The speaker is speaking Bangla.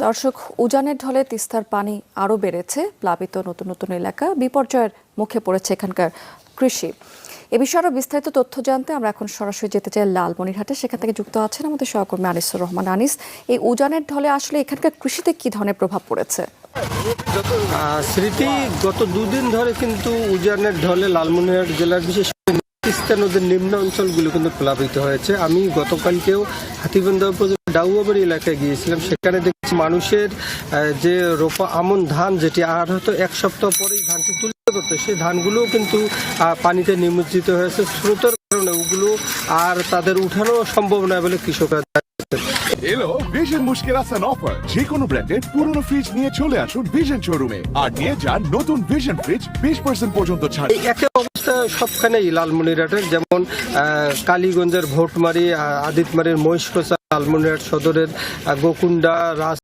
দর্শক, উজানের ঢলে তিস্তার পানি আরও বেড়েছে। প্লাবিত নতুন নতুন এলাকা বিপর্যয়ের মুখে পড়েছে এখানকার কৃষি। এ বিষয়ে আরও বিস্তারিত তথ্য জানতে আমরা এখন সরাসরি যেতে চাই লালমনিরহাটে। সেখান থেকে যুক্ত আছেন আমাদের সহকর্মী আনিসুর রহমান। আনিস, এই উজানের ঢলে আসলে এখানকার কৃষিতে কি ধরনের প্রভাব পড়েছে? স্মৃতি, গত দুদিন ধরে কিন্তু উজানের ঢলে লালমনিরহাট জেলার বিশেষ তিস্তা নদীর নিম্ন অঞ্চলগুলো কিন্তু প্লাবিত হয়েছে আমি গতকালকেও হাতিবন্ধা উপজেলা ডাউয়াবাড়ি এলাকায় গিয়েছিলাম সেখানে দেখছি মানুষের যে রোপা আমন ধান যেটি আর হয়তো এক সপ্তাহ পরেই ধানটি তুলতে করতো সেই ধানগুলোও কিন্তু পানিতে নিমজ্জিত হয়েছে স্রোতের কারণে ওগুলো আর তাদের উঠানো সম্ভব নয় বলে কৃষকরা। এলো ভিশন মুশকিল আসান অফার যে কোনো ব্র্যান্ডের পুরনো ফ্রিজ নিয়ে চলে আসুন ভিশন শোরুমে আর নিয়ে যান নতুন ভিশন ফ্রিজ বিশ পার্সেন্ট পর্যন্ত ছাড়। একটা অবস্থা সবখানেই লালমনিরহাটের যেমন কালীগঞ্জের ভোটমারি আদিতমারির মহিষকোচা লালমনিরহাট সদরের গোকুন্ডা রাজ